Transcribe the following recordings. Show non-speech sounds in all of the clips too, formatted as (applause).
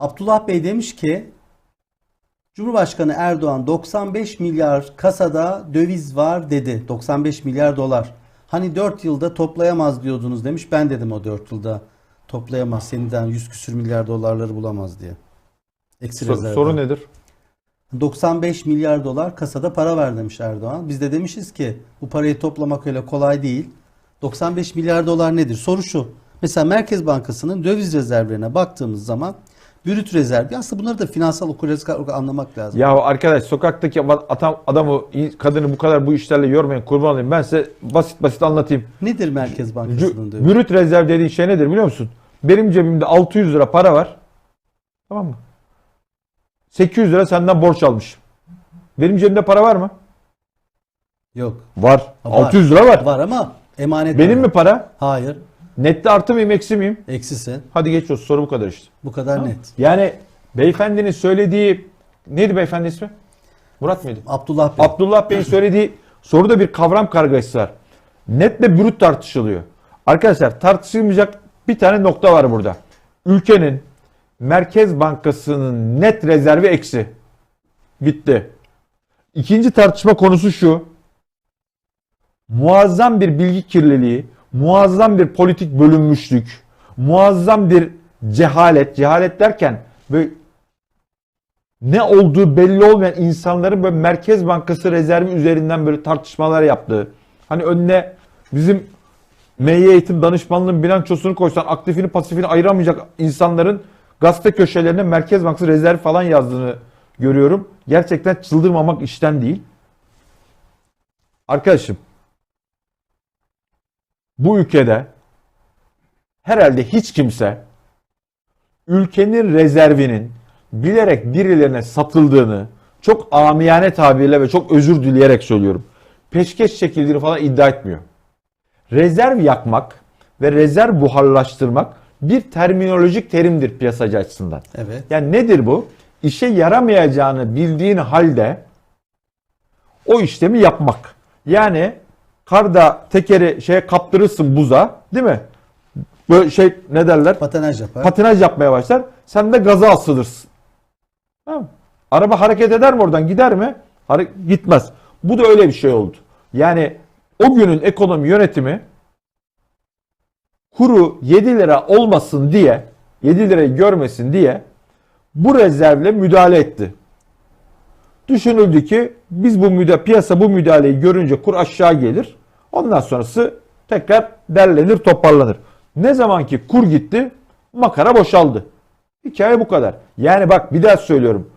Abdullah Bey demiş ki Cumhurbaşkanı Erdoğan 95 milyar kasada döviz var dedi. 95 milyar dolar. Hani 4 yılda toplayamaz diyordunuz demiş. Ben dedim o 4 yılda toplayamaz. Seniden 100 küsür milyar dolarları bulamaz diye. Eksi Sor- rezervden. soru nedir? 95 milyar dolar kasada para var demiş Erdoğan. Biz de demişiz ki bu parayı toplamak öyle kolay değil. 95 milyar dolar nedir? Soru şu. Mesela Merkez Bankası'nın döviz rezervlerine baktığımız zaman brüt rezerv. Aslında bunları da finansal okuryazlık anlamak lazım. Ya arkadaş sokaktaki adam, adamı, kadını bu kadar bu işlerle yormayın kurban olayım. Ben size basit basit anlatayım. Nedir Merkez Bankası'nın döviz? Brüt rezerv dediğin şey nedir biliyor musun? Benim cebimde 600 lira para var. Tamam mı? 800 lira senden borç almışım. Benim cebimde para var mı? Yok. Var. Ha, var. 600 lira var. Var ama emanet Benim var. mi para? Hayır. Nette artı mıyım eksi miyim? Eksisin. Hadi geç olsun soru bu kadar işte. Bu kadar net. Yani beyefendinin söylediği neydi beyefendi ismi? Murat mıydı? Abdullah Bey. Abdullah Bey'in (clears throat) söylediği soruda bir kavram kargaşası var. Netle brüt tartışılıyor. Arkadaşlar tartışılmayacak bir tane nokta var burada. Ülkenin Merkez Bankası'nın net rezervi eksi. Bitti. İkinci tartışma konusu şu. Muazzam bir bilgi kirliliği, muazzam bir politik bölünmüşlük, muazzam bir cehalet. Cehalet derken böyle ne olduğu belli olmayan insanların böyle Merkez Bankası rezervi üzerinden böyle tartışmalar yaptığı. Hani önüne bizim MY Eğitim Danışmanlığı'nın bilançosunu koysan aktifini pasifini ayıramayacak insanların gazete köşelerine Merkez Bankası rezervi falan yazdığını görüyorum. Gerçekten çıldırmamak işten değil. Arkadaşım bu ülkede herhalde hiç kimse ülkenin rezervinin bilerek birilerine satıldığını çok amiyane tabirle ve çok özür dileyerek söylüyorum. Peşkeş çekildiğini falan iddia etmiyor. Rezerv yakmak ve rezerv buharlaştırmak bir terminolojik terimdir piyasacı açısından. Evet. Yani nedir bu? İşe yaramayacağını bildiğin halde o işlemi yapmak. Yani karda tekeri şeye kaptırırsın buza değil mi? Böyle şey ne derler? Patenaj yapar. patinaj yapmaya başlar. Sen de gaza asılırsın. Tamam? Araba hareket eder mi oradan? Gider mi? Hare- gitmez. Bu da öyle bir şey oldu. Yani o günün ekonomi yönetimi kuru 7 lira olmasın diye 7 lirayı görmesin diye bu rezervle müdahale etti. Düşünüldü ki biz bu müdahale, piyasa bu müdahaleyi görünce kur aşağı gelir. Ondan sonrası tekrar derlenir, toparlanır. Ne zaman ki kur gitti, makara boşaldı. Hikaye bu kadar. Yani bak bir daha söylüyorum.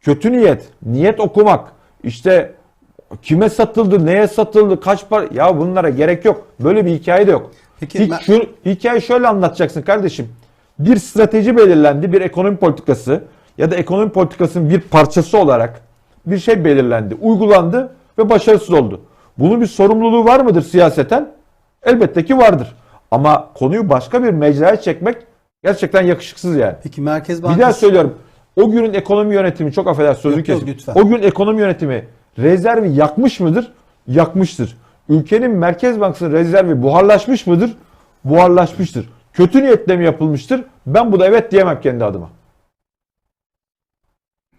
Kötü niyet, niyet okumak, işte kime satıldı, neye satıldı, kaç para... Ya bunlara gerek yok. Böyle bir hikaye de yok. Peki Hiç ben- şu hikayeyi şöyle anlatacaksın kardeşim. Bir strateji belirlendi, bir ekonomi politikası ya da ekonomi politikasının bir parçası olarak bir şey belirlendi, uygulandı ve başarısız oldu. Bunun bir sorumluluğu var mıdır siyaseten? Elbette ki vardır. Ama konuyu başka bir mecraya çekmek gerçekten yakışıksız yani. Peki Merkez Bir daha Bankası söylüyorum. O günün ekonomi yönetimi çok affedersin Yok, yok, kestim. lütfen. O gün ekonomi yönetimi rezervi yakmış mıdır? Yakmıştır. Ülkenin Merkez Bankası'nın rezervi buharlaşmış mıdır? Buharlaşmıştır. Kötü niyetle mi yapılmıştır? Ben bu da evet diyemem kendi adıma.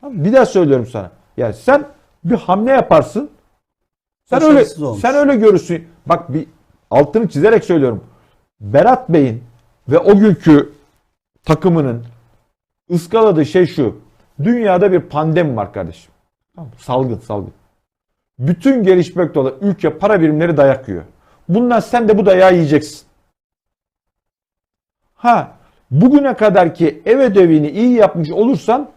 Bir daha söylüyorum sana. Yani sen bir hamle yaparsın. Sen öyle olmuş. sen öyle görürsün. Bak bir altını çizerek söylüyorum. Berat Bey'in ve o günkü takımının ıskaladığı şey şu. Dünyada bir pandemi var kardeşim. Tamam? Salgın salgın. Bütün gelişmekte olan ülke para birimleri dayak yiyor. Bundan sen de bu dayağı yiyeceksin. Ha bugüne kadar ki ev ödevini iyi yapmış olursan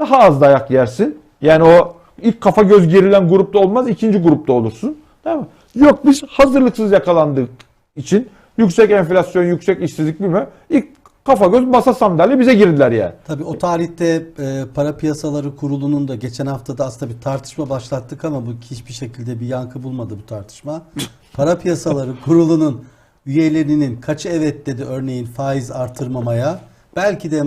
daha az dayak yersin. Yani o ilk kafa göz gerilen grupta olmaz ikinci grupta olursun. Tamam mı? Yok biz hazırlıksız yakalandık için yüksek enflasyon, yüksek işsizlik bilmem. İlk kafa göz masa sandalye bize girdiler yani. Tabii o tarihte e, para piyasaları kurulunun da geçen hafta da aslında bir tartışma başlattık ama bu hiçbir şekilde bir yankı bulmadı bu tartışma. (laughs) para piyasaları kurulunun üyelerinin kaçı evet dedi örneğin faiz artırmamaya. Belki de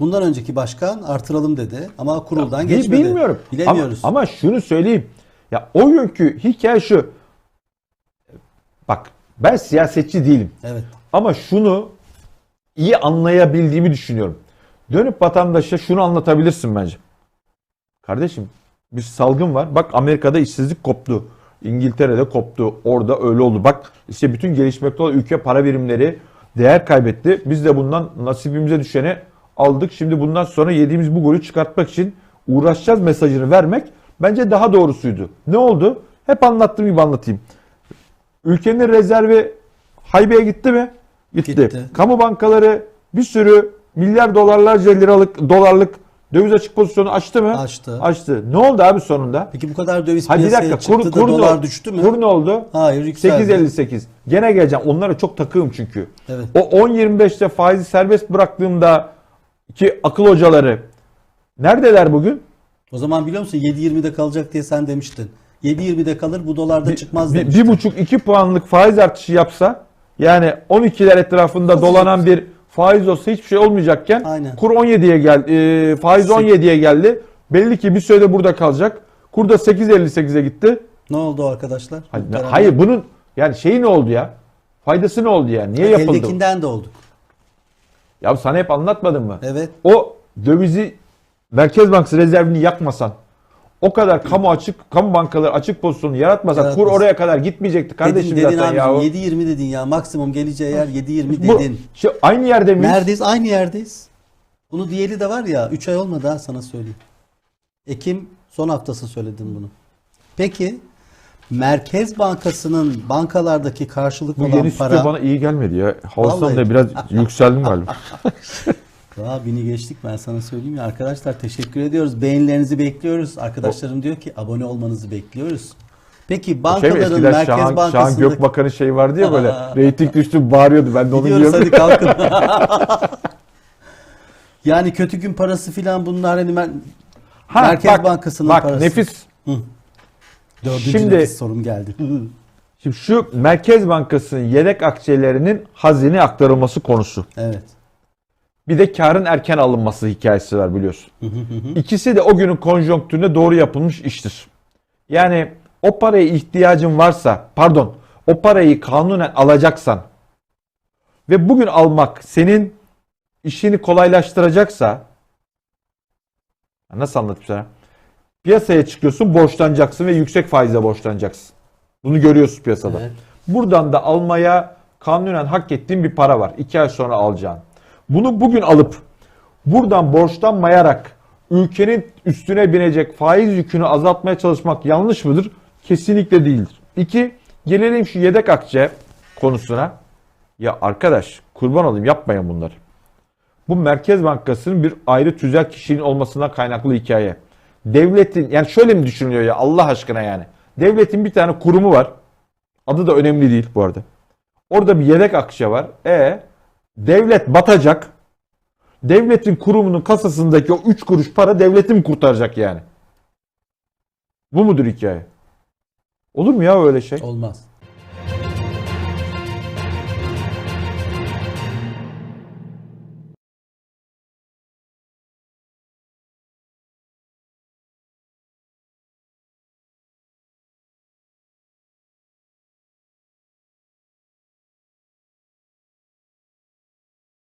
bundan önceki başkan artıralım dedi ama kuruldan Bil- geçmedi. Bilmiyorum. Bilemiyoruz. Ama, ama şunu söyleyeyim. Ya o günkü hikaye şu. Bak ben siyasetçi değilim. Evet. Ama şunu iyi anlayabildiğimi düşünüyorum. Dönüp vatandaşa şunu anlatabilirsin bence. Kardeşim bir salgın var. Bak Amerika'da işsizlik koptu. İngiltere'de koptu. Orada öyle oldu. Bak işte bütün gelişmekte olan ülke para birimleri değer kaybetti. Biz de bundan nasibimize düşeni aldık. Şimdi bundan sonra yediğimiz bu golü çıkartmak için uğraşacağız mesajını vermek bence daha doğrusuydu. Ne oldu? Hep anlattığım gibi anlatayım. Ülkenin rezervi haybeye gitti mi? Gitti. Gitti. Kamu bankaları bir sürü milyar dolarlarca liralık dolarlık döviz açık pozisyonu açtı mı? Açtı. Açtı. Ne oldu abi sonunda? Peki bu kadar döviz Hadi piyasaya dakika kur, çıktı kur, ne, dolar düştü mü? kur ne oldu? Hayır yükseldi. 8.58. Gene geleceğim. Onlara çok takığım çünkü. Evet. O 10.25'te faizi serbest bıraktığımda ki akıl hocaları neredeler bugün? O zaman biliyor musun 7.20'de kalacak diye sen demiştin. 7.20'de kalır bu dolarda çıkmaz bir, demiştin. bir buçuk iki puanlık faiz artışı yapsa yani 12'ler etrafında dolanan bir faiz olsa hiçbir şey olmayacakken Aynen. kur 17'ye gel e, faiz Sek- 17'ye geldi. Belli ki bir sürede burada kalacak. Kur da 8.58'e gitti. Ne oldu arkadaşlar? Hayır, hayır bunun yani şeyi ne oldu ya? Faydası ne oldu yani? Niye yapıldı? Eldekinden de olduk. Ya sana hep anlatmadım mı? Evet. O dövizi Merkez Bankası rezervini yakmasan o kadar kamu açık kamu bankaları açık pozisyonu yaratmasan kur Yaratmasın. oraya kadar gitmeyecekti kardeşim dedin, dedin zaten ya. abicim 7.20 dedin ya. Maksimum geleceği yer 7.20 Bu dedin. şey, aynı yerde miyiz? Neredeyiz? Aynı yerdeyiz. Bunu diyeli de var ya 3 ay olmadı ha sana söyleyeyim. Ekim son haftası söyledim bunu. Peki Merkez Bankası'nın bankalardaki karşılık Bu olan yeni para stüdyo bana iyi gelmedi ya. Vallahi. da biraz (laughs) yükseldim galiba. (laughs) Daha bini geçtik ben sana söyleyeyim ya arkadaşlar teşekkür ediyoruz. Beğenilerinizi bekliyoruz. Arkadaşlarım diyor ki abone olmanızı bekliyoruz. Peki şey mi bankaların eskiden Merkez Şahan, Şahan Bankası'ndaki Gökbakan'ın şeyi vardı ya böyle (laughs) reyting düştü bağırıyordu. Ben de onu Gidiyoruz hadi kalkın. yani kötü gün parası filan bunlar hani mer- Ha, Merkez bak, Bankası'nın bak, parası. nefis. Dördüncü Şimdi- sorum geldi. (laughs) Şimdi şu Merkez Bankası'nın yedek akçelerinin hazine aktarılması konusu. evet. Bir de karın erken alınması hikayesi var biliyorsun. İkisi de o günün konjonktürüne doğru yapılmış iştir. Yani o paraya ihtiyacın varsa, pardon, o parayı kanunen alacaksan ve bugün almak senin işini kolaylaştıracaksa nasıl anlatayım sana? Piyasaya çıkıyorsun, borçlanacaksın ve yüksek faizle borçlanacaksın. Bunu görüyorsun piyasada. Evet. Buradan da almaya kanunen hak ettiğin bir para var. İki ay sonra alacağın. Bunu bugün alıp buradan borçlanmayarak ülkenin üstüne binecek faiz yükünü azaltmaya çalışmak yanlış mıdır? Kesinlikle değildir. İki, gelelim şu yedek akçe konusuna. Ya arkadaş kurban olayım yapmayın bunları. Bu Merkez Bankası'nın bir ayrı tüzel kişiliğin olmasından kaynaklı hikaye. Devletin yani şöyle mi düşünülüyor ya Allah aşkına yani. Devletin bir tane kurumu var. Adı da önemli değil bu arada. Orada bir yedek akçe var. E devlet batacak. Devletin kurumunun kasasındaki o 3 kuruş para devleti kurtaracak yani? Bu mudur hikaye? Olur mu ya öyle şey? Olmaz.